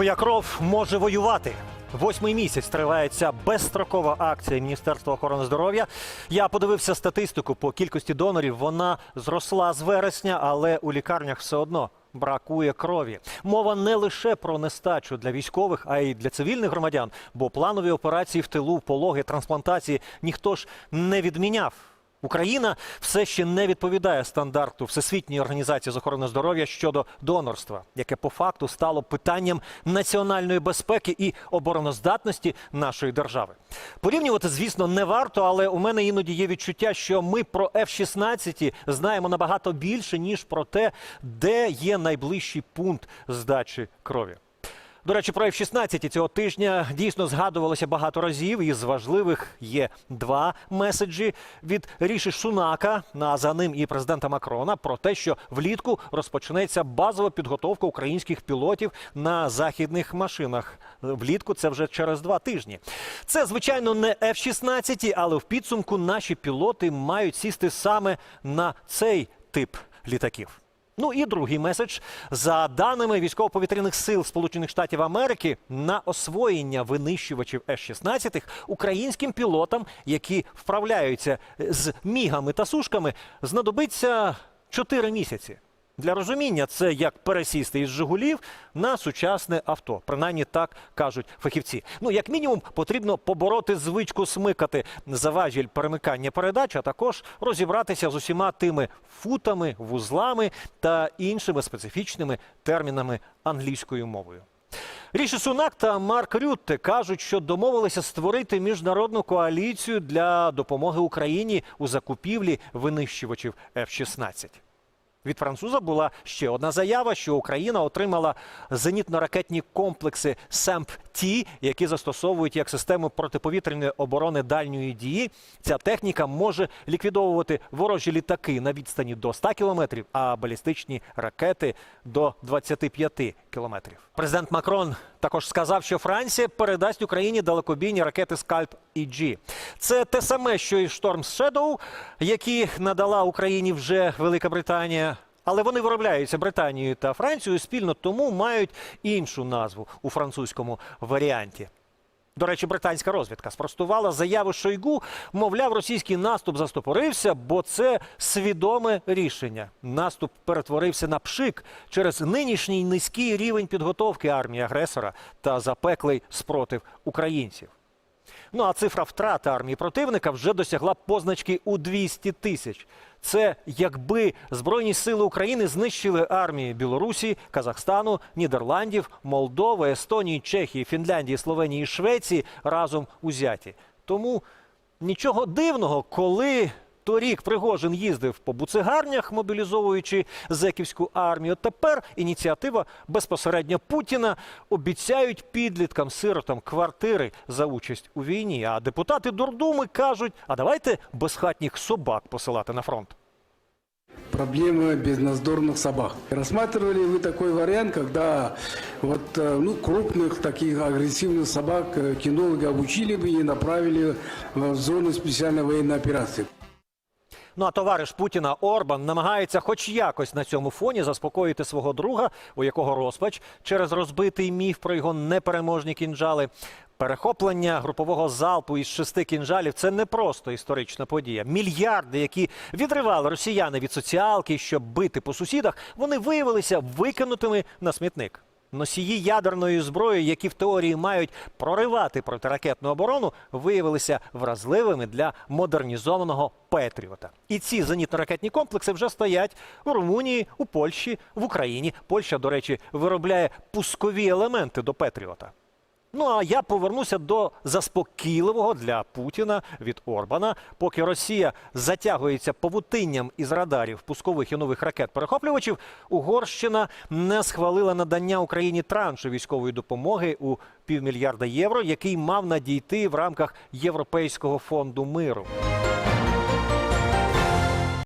Твоя кров може воювати. Восьмий місяць триває ця безстрокова акція Міністерства охорони здоров'я. Я подивився статистику по кількості донорів. Вона зросла з вересня, але у лікарнях все одно бракує крові. Мова не лише про нестачу для військових, а й для цивільних громадян. Бо планові операції в тилу, пологи, трансплантації ніхто ж не відміняв. Україна все ще не відповідає стандарту Всесвітньої організації з охорони здоров'я щодо донорства, яке по факту стало питанням національної безпеки і обороноздатності нашої держави. Порівнювати, звісно, не варто, але у мене іноді є відчуття, що ми про F-16 знаємо набагато більше ніж про те, де є найближчий пункт здачі крові. До речі, про F-16 цього тижня дійсно згадувалося багато разів. І з важливих є два меседжі від Ріші Сунака, а за ним і президента Макрона, про те, що влітку розпочнеться базова підготовка українських пілотів на західних машинах. Влітку це вже через два тижні. Це звичайно не F-16, але в підсумку наші пілоти мають сісти саме на цей тип літаків. Ну і другий меседж за даними військово-повітряних сил Сполучених Штатів Америки на освоєння винищувачів С-16 українським пілотам, які вправляються з мігами та сушками, знадобиться 4 місяці. Для розуміння, це як пересісти із Жигулів на сучасне авто. Принаймні так кажуть фахівці. Ну, як мінімум, потрібно побороти звичку смикати за важіль перемикання передач, а також розібратися з усіма тими футами, вузлами та іншими специфічними термінами англійською мовою. Ріші Сунак та Марк Рютте кажуть, що домовилися створити міжнародну коаліцію для допомоги Україні у закупівлі винищувачів F-16. Від француза була ще одна заява, що Україна отримала зенітно-ракетні комплекси СЕМП-Ті, які застосовують як систему протиповітряної оборони дальньої дії. Ця техніка може ліквідовувати ворожі літаки на відстані до 100 кілометрів, а балістичні ракети до 25 кілометрів. Президент Макрон також сказав, що Франція передасть Україні далекобійні ракети Скальп і Джі. Це те саме, що і Шторм Shadow, які надала Україні вже Велика Британія. Але вони виробляються Британією та Францією спільно, тому мають іншу назву у французькому варіанті. До речі, британська розвідка спростувала заяву Шойгу, мовляв, російський наступ застопорився, бо це свідоме рішення. Наступ перетворився на пшик через нинішній низький рівень підготовки армії агресора та запеклий спротив українців. Ну а цифра втрат армії противника вже досягла позначки у 200 тисяч. Це якби Збройні сили України знищили армії Білорусі, Казахстану, Нідерландів, Молдови, Естонії, Чехії, Фінляндії, Словенії, і Швеції разом узяті. Тому нічого дивного, коли торік Пригожин їздив по буцегарнях, мобілізовуючи зеківську армію. Тепер ініціатива безпосередньо Путіна обіцяють підліткам сиротам квартири за участь у війні. А депутати Дурдуми кажуть: а давайте безхатніх собак посилати на фронт. проблема безнадзорных собак. Рассматривали вы такой вариант, когда вот э, ну, крупных таких агрессивных собак э, кинологи обучили бы и направили в зону специальной военной операции? Ну а товариш Путіна Орбан намагається хоч якось на цьому фоні заспокоїти свого друга, у якого розпач через розбитий міф про його непереможні кінжали. Перехоплення групового залпу із шести кінжалів це не просто історична подія. Мільярди, які відривали росіяни від соціалки, щоб бити по сусідах, вони виявилися викинутими на смітник. Носії ядерної зброї, які в теорії мають проривати протиракетну оборону, виявилися вразливими для модернізованого Петріота. І ці зенітно-ракетні комплекси вже стоять у Румунії, у Польщі, в Україні. Польща, до речі, виробляє пускові елементи до Петріота. Ну а я повернуся до заспокійливого для Путіна від Орбана. Поки Росія затягується павутинням із радарів пускових і нових ракет-перехоплювачів, Угорщина не схвалила надання Україні траншу військової допомоги у півмільярда євро, який мав надійти в рамках Європейського фонду миру.